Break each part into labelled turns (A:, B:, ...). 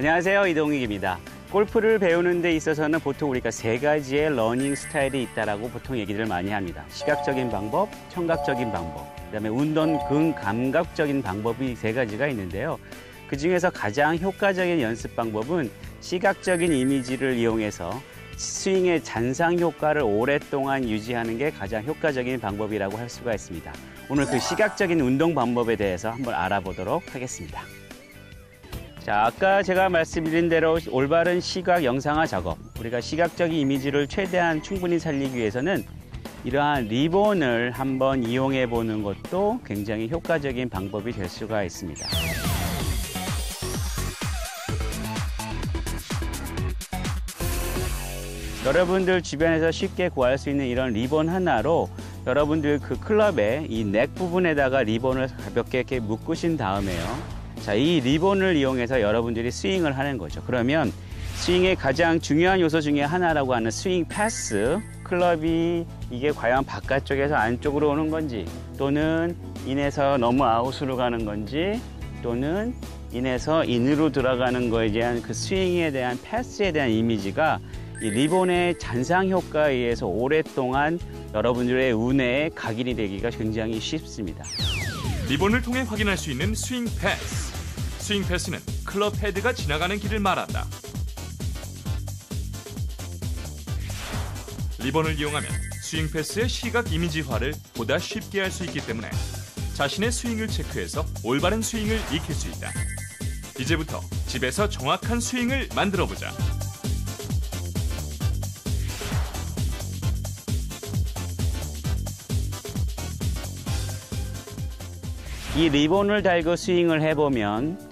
A: 안녕하세요. 이동익입니다. 골프를 배우는 데 있어서는 보통 우리가 세 가지의 러닝 스타일이 있다라고 보통 얘기를 많이 합니다. 시각적인 방법, 청각적인 방법, 그다음에 운동 근 감각적인 방법이 세 가지가 있는데요. 그 중에서 가장 효과적인 연습 방법은 시각적인 이미지를 이용해서 스윙의 잔상 효과를 오랫동안 유지하는 게 가장 효과적인 방법이라고 할 수가 있습니다. 오늘 그 시각적인 운동 방법에 대해서 한번 알아보도록 하겠습니다. 자, 아까 제가 말씀드린 대로 올바른 시각 영상화 작업, 우리가 시각적인 이미지를 최대한 충분히 살리기 위해서는 이러한 리본을 한번 이용해 보는 것도 굉장히 효과적인 방법이 될 수가 있습니다. 여러분들 주변에서 쉽게 구할 수 있는 이런 리본 하나로 여러분들 그 클럽의 이 넥 부분에다가 리본을 가볍게 이렇게 묶으신 다음에요. 자, 이 리본을 이용해서 여러분들이 스윙을 하는 거죠. 그러면 스윙의 가장 중요한 요소 중에 하나라고 하는 스윙 패스, 클럽이 이게 과연 바깥쪽에서 안쪽으로 오는 건지 또는 인에서 너무 아웃으로 가는 건지 또는 인에서 인으로 들어가는 거에 대한 그 스윙에 대한 패스에 대한 이미지가 이 리본의 잔상 효과에 의해서 오랫동안 여러분들의 운에 각인이 되기가 굉장히 쉽습니다.
B: 리본을 통해 확인할 수 있는 스윙 패스. 스윙 패스는 클럽 헤드가 지나가는 길을 말한다. 리본을 이용하면 스윙 패스의 시각 이미지화를 보다 쉽게 할 수 있기 때문에 자신의 스윙을 체크해서 올바른 스윙을 익힐 수 있다. 이제부터 집에서 정확한 스윙을 만들어 보자.
A: 이 리본을 달고 스윙을 해보면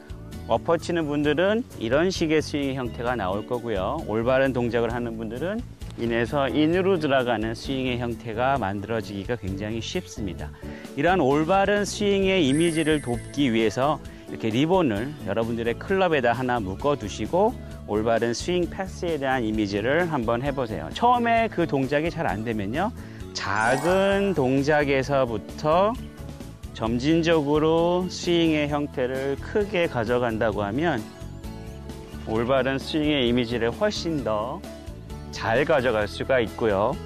A: 엎어치는 분들은 이런 식의 스윙 형태가 나올 거고요. 올바른 동작을 하는 분들은 인에서 인으로 들어가는 스윙의 형태가 만들어지기가 굉장히 쉽습니다. 이러한 올바른 스윙의 이미지를 돕기 위해서 이렇게 리본을 여러분들의 클럽에다 하나 묶어 두시고 올바른 스윙 패스에 대한 이미지를 한번 해보세요. 처음에 그 동작이 잘 안 되면요. 작은 동작에서부터 점진적으로 스윙의 형태를 크게 가져간다고 하면 올바른 스윙의 이미지를 훨씬 더 잘 가져갈 수가 있고요.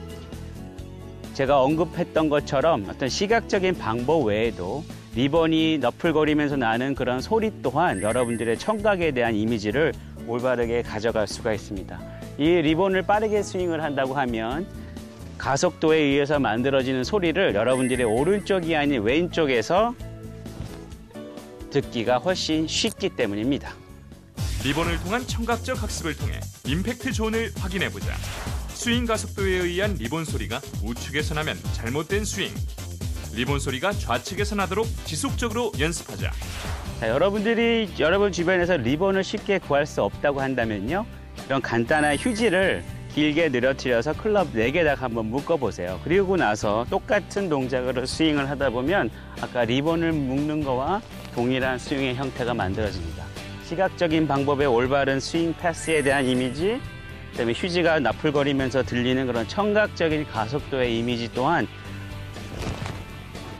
A: 제가 언급했던 것처럼 어떤 시각적인 방법 외에도 리본이 너플거리면서 나는 그런 소리 또한 여러분들의 청각에 대한 이미지를 올바르게 가져갈 수가 있습니다. 이 리본을 빠르게 스윙을 한다고 하면 가속도에 의해서 만들어지는 소리를 여러분들의 오른쪽이 아닌 왼쪽에서 듣기가 훨씬 쉽기 때문입니다.
B: 리본을 통한 청각적 학습을 통해 임팩트 존을 확인해 보자. 스윙 가속도에 의한 리본 소리가 우측에서 나면 잘못된 스윙. 리본 소리가 좌측에서 나도록 지속적으로 연습하자.
A: 자, 여러분들이 여러분 주변에서 리본을 쉽게 구할 수 없다고 한다면요. 이런 간단한 휴지를 길게 늘어뜨려서 클럽 4개다가 한번 묶어보세요. 그리고 나서 똑같은 동작으로 스윙을 하다 보면 아까 리본을 묶는 거와 동일한 스윙의 형태가 만들어집니다. 시각적인 방법의 올바른 스윙 패스에 대한 이미지, 그다음에 휴지가 나풀거리면서 들리는 그런 청각적인 가속도의 이미지 또한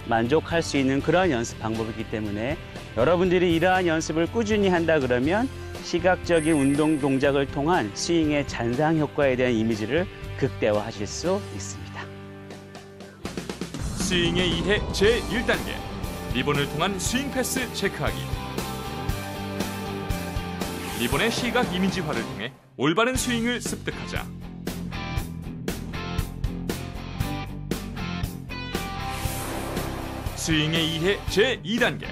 A: 만족할 수 있는 그런 연습 방법이기 때문에 여러분들이 이러한 연습을 꾸준히 한다 그러면 시각적인 운동 동작을 통한 스윙의 잔상 효과에 대한 이미지를 극대화하실 수 있습니다.
B: 스윙의 이해 제1단계. 리본을 통한 스윙 패스 체크하기. 리본의 시각 이미지화를 통해 올바른 스윙을 습득하자. 스윙의 이해 제2단계.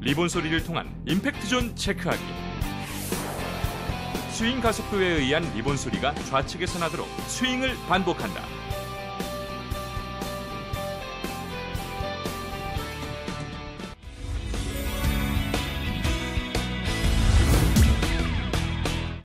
B: 리본 소리를 통한 임팩트 존 체크하기. 스윙 가속도에 의한 리본 소리가 좌측에서 나도록 스윙을 반복한다.